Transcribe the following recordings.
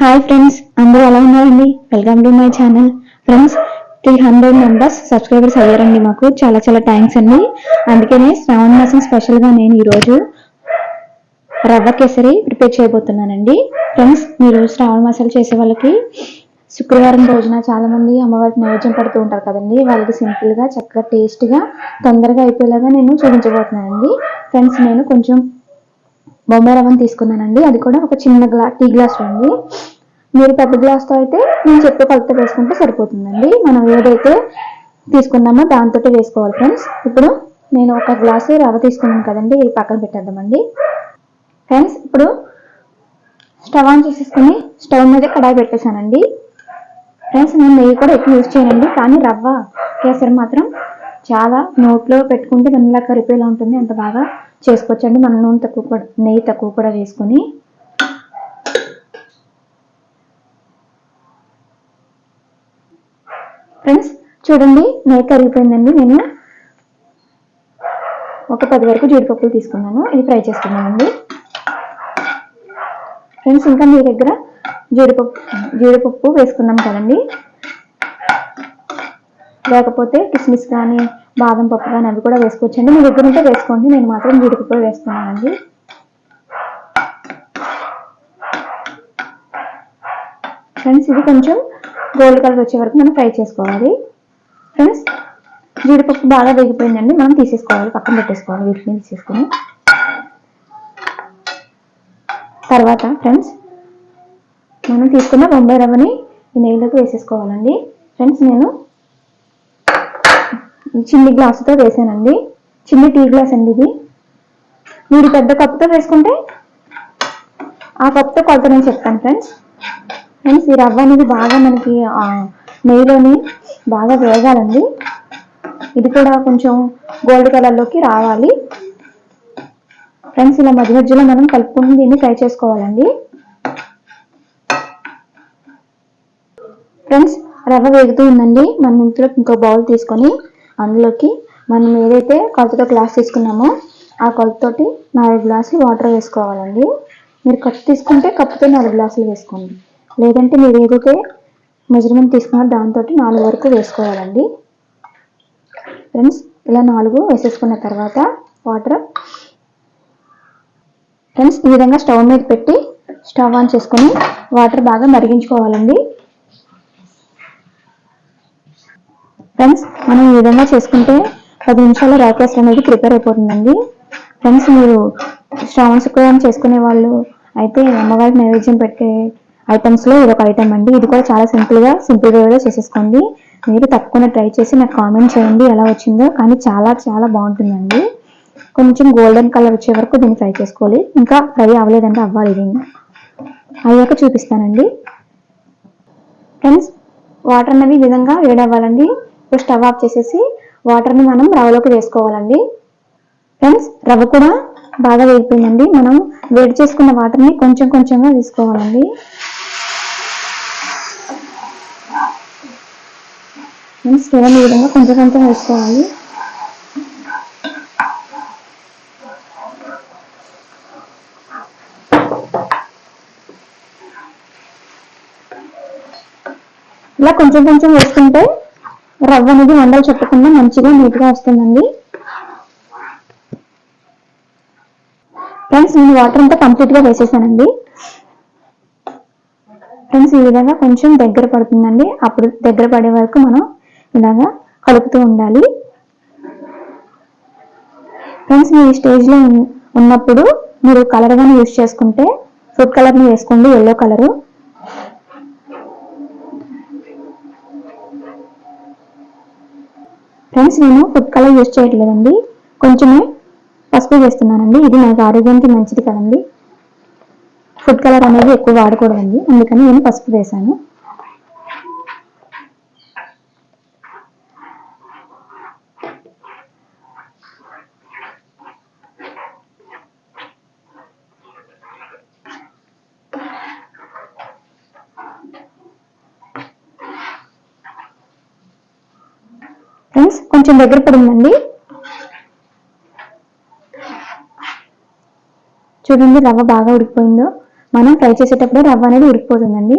Hi friends అందరూ ఎలా ఉన్నారండి? Welcome to my channel friends three hundred members subscribers అయ్యారండి మాకు. చాలా చాలా థ్యాంక్స్ అండి. అందుకనే శ్రావణ మాసం స్పెషల్గా నేను ఈరోజు రవ్వ కేసరి ప్రిపేర్ చేయబోతున్నానండి. ఫ్రెండ్స్ మీరు శ్రావణ మాసాలు చేసే వాళ్ళకి శుక్రవారం రోజున చాలా మంది అమ్మవారికి నైవేద్యం పెడుతూ ఉంటారు కదండి. వాళ్ళకి సింపుల్గా చక్కగా టేస్ట్గా తొందరగా అయిపోయేలాగా నేను చూపించబోతున్నానండి. ఫ్రెండ్స్ నేను కొంచెం బొంబాయి రవ్వను తీసుకున్నానండి. అది కూడా ఒక చిన్న గ్లా టీ గ్లాస్ ఉంది మీరు పెద్ద గ్లాస్తో అయితే నేను చెప్పే కొలత వేసుకుంటే సరిపోతుందండి. మనం ఏదైతే తీసుకున్నామో దాంతో వేసుకోవాలి ఫ్రెండ్స్. ఇప్పుడు నేను ఒక గ్లాసు రవ్వ తీసుకున్నాను కదండి. ఇది పక్కన పెట్టేద్దామండి. ఫ్రెండ్స్ ఇప్పుడు స్టవ్ ఆన్ చేసేసుకుని స్టవ్ మీద కడాయి పెట్టేశానండి. ఫ్రెండ్స్ నేను నెయ్యి కూడా ఎక్కువ యూజ్ చేయనండి. కానీ రవ్వ కేసరి మాత్రం చాలా నోట్లో పెట్టుకుంటే వెన్నలా కరిపేలా ఉంటుంది. అంత బాగా చేసుకోవచ్చండి. మన నూనె తక్కువ కూడా నెయ్యి తక్కువ కూడా వేసుకొని ఫ్రెండ్స్ చూడండి నెయ్యి కరిగిపోయిందండి. నేను ఒక పది వరకు జీడిపప్పులు తీసుకున్నాను. ఇది ఫ్రై చేసుకున్నానండి ఫ్రెండ్స్ ఇంకా మీ దగ్గర జీడిపప్పు జీడిపప్పు వేసుకున్నాం కదండి. లేకపోతే కిస్మిస్ కానీ బాదం పప్పు కానీ అవి కూడా వేసుకోవచ్చండి. మీ దగ్గర ఉంటే వేసుకోండి. నేను మాత్రం జీడిపప్పు వేసుకున్నానండి. ఫ్రెండ్స్ ఇది కొంచెం గోల్డ్ కలర్ వచ్చే వరకు మనం ఫ్రై చేసుకోవాలి. ఫ్రెండ్స్ జీడిపప్పు బాగా వేగిపోయిందండి. మనం తీసేసుకోవాలి. పక్కన పెట్టేసుకోవాలి. వీటిని తీసేసుకొని. తర్వాత ఫ్రెండ్స్ మనం తీసుకున్న బొంబాయి రవ్వని ఈ నెయ్యిలోకి వేసేసుకోవాలండి. ఫ్రెండ్స్ నేను చిన్ని గ్లాసుతో వేసానండి. చిన్ని టీ గ్లాస్ అండి ఇది. మీరు పెద్ద కప్పుతో వేసుకుంటే ఆ కప్తో కొలత నేను చెప్తాను ఫ్రెండ్స్. ఫ్రెండ్స్ ఈ రవ్వ అనేది బాగా మనకి నెయ్యిలోని బాగా వేగాలండి. ఇది కూడా కొంచెం గోల్డ్ కలర్లోకి రావాలి. ఫ్రెండ్స్ ఇలా మధ్య మధ్యలో మనం కలుపుకుని దీన్ని ఫ్రై చేసుకోవాలండి. ఫ్రెండ్స్ రవ్వ వేగుతూ ఉందండి. మనం ఇంట్లో ఇంకో బౌల్ తీసుకొని అందులోకి మనం ఏదైతే కొలతతో గ్లాస్ తీసుకున్నామో ఆ కొలతతోటి నాలుగు గ్లాసులు వాటర్ వేసుకోవాలండి. మీరు కప్పు తీసుకుంటే కప్పుతో నాలుగు గ్లాసులు వేసుకోండి. లేదంటే మీరు ఏదైతే మెజర్మెంట్ తీసుకున్నారో దాంతో నాలుగు వరకు వేసుకోవాలండి. ఫ్రెండ్స్ ఇలా నాలుగు వేసేసుకున్న తర్వాత వాటర్ ఫ్రెండ్స్ ఈ విధంగా స్టవ్ మీద పెట్టి స్టవ్ ఆన్ చేసుకొని వాటర్ బాగా మరిగించుకోవాలండి. ఫ్రెండ్స్ మనం ఈ విధంగా చేసుకుంటే పది నిమిషాల్లో రాకేస్ అనేది ప్రిపేర్ అయిపోతుందండి. ఫ్రెండ్స్ మీరు శ్రావణ శుక్రవారం చేసుకునే వాళ్ళు అయితే అమ్మవారికి నైవేద్యం పెట్టే ఐటమ్స్లో ఇది ఒక ఐటమ్ అండి. ఇది కూడా చాలా సింపుల్గా సింపుల్ వేలో చేసేసుకోండి. మీరు తప్పకుండా ట్రై చేసి నాకు కామెంట్ చేయండి ఎలా వచ్చిందో. కానీ చాలా చాలా బాగుంటుందండి. కొంచెం గోల్డెన్ కలర్ వచ్చే వరకు దీన్ని ఫ్రై చేసుకోవాలి. ఇంకా ఫ్రై అవ్వలేదంటే అవ్వాలి దీన్ని. అయ్యాక చూపిస్తానండి. ఫ్రెండ్స్ వాటర్ అనేవి ఈ విధంగా వేడవ్వాలండి. ఇప్పుడు స్టవ్ ఆఫ్ చేసేసి వాటర్ని మనం రవ్వలోకి వేసుకోవాలండి. ఫ్రెండ్స్ రవ్వ కూడా బాగా వేగిపోయిందండి. మనం వేడి చేసుకున్న వాటర్ని కొంచెం కొంచెంగా తీసుకోవాలండి. ఫ్రెండ్స్ సేమ్ ఈ విధంగా కొంచెం కొంచెం వేసుకోవాలి. ఇలా కొంచెం కొంచెం వేసుకుంటే రవ్వ అనేది వండలు చుట్టకుండా మంచిగా నీట్గా వస్తుందండి. ఫ్రెండ్స్ నేను వాటర్ అంతా కంప్లీట్గా వేసేసానండి. ఫ్రెండ్స్ ఈ విధంగా కొంచెం దగ్గర పడుతుందండి. అప్పుడు దగ్గర పడే వరకు మనం ఇలాగా కలుపుతూ ఉండాలి. ఫ్రెండ్స్ మీరు ఈ స్టేజ్లో ఉన్నప్పుడు మీరు కలర్ గాని యూజ్ చేసుకుంటే ఫుడ్ కలర్ని వేసుకోండి ఎల్లో కలరు. ఫ్రెండ్స్ నేను ఫుడ్ కలర్ యూస్ చేయట్లేదండి. కొంచెమే పసుపు చేస్తున్నానండి ఇది నాకు ఆరోగ్యానికి మంచిది కదండి. ఫుడ్ కలర్ అనేది ఎక్కువ వాడకూడదండి. అందుకని నేను పసుపు వేశాను. ఫ్రెండ్స్ కొంచెం దగ్గర పడిందండి చూడండి రవ్వ బాగా ఉడికిపోయిందో. మనం ఫ్రై చేసేటప్పుడు రవ్వ అనేది ఉడికిపోతుందండి.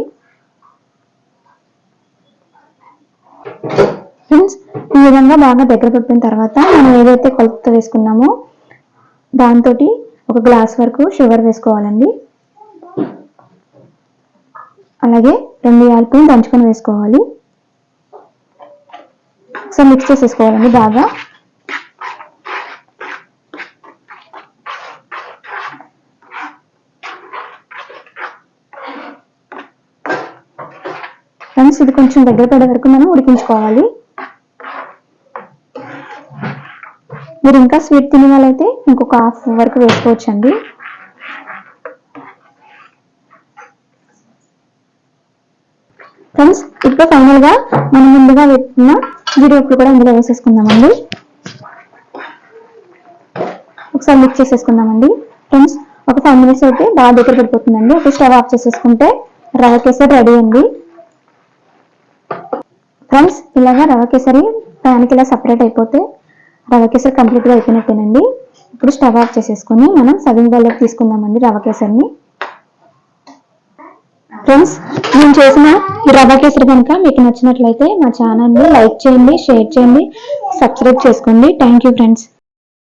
ఫ్రెండ్స్ ఈ విధంగా బాగా దగ్గర పడిపోయిన తర్వాత మనం ఏదైతే కొలత వేసుకున్నామో దాంతో ఒక గ్లాస్ వరకు షుగర్ వేసుకోవాలండి. అలాగే రెండు యాలకులు దంచుకొని వేసుకోవాలి. సో మిక్స్ చేసేసుకోవాలండి బాగా. ఫ్రెండ్స్ ఇది కొంచెం దగ్గర పడే వరకు మనం ఉడికించుకోవాలి. మీరు ఇంకా స్వీట్ తినే వాళ్ళైతే ఇంకొక హాఫ్ వరకు వేసుకోవచ్చండి. ఫ్రెండ్స్ ఇప్పుడు ఫైనల్గా మనం ముందుగా పెట్టిన జీడిపప్పులు కూడా ఇందులో వేసేసుకుందామండి. ఒకసారి మిక్స్ చేసేసుకుందామండి. ఫ్రెండ్స్ ఒక ఫైవ్ మినిట్స్ అయితే బాగా దగ్గర పడిపోతుందండి. ఒక స్టవ్ ఆఫ్ చేసేసుకుంటే రవ కేసరి రెడీ అండి. ఫ్రెండ్స్ ఇలాగా రవ కేసరి ప్యాన్కి ఇలా సపరేట్ అయిపోతే రవ కేసరి కంప్లీట్గా అయిపోయినట్టేనండి. ఇప్పుడు స్టవ్ ఆఫ్ చేసేసుకుని మనం సగం బౌల్లోకి తీసుకుందామండి రవ కేసరిని. ఫ్రెండ్స్ నేను చేసిన? ఈ రవ్వ కేసరి కనుక మీకు నచ్చినట్లయితే మా ఛానల్ని లైక్ చేయండి షేర్ చేయండి సబ్స్క్రైబ్ చేసుకోండి. Thank you friends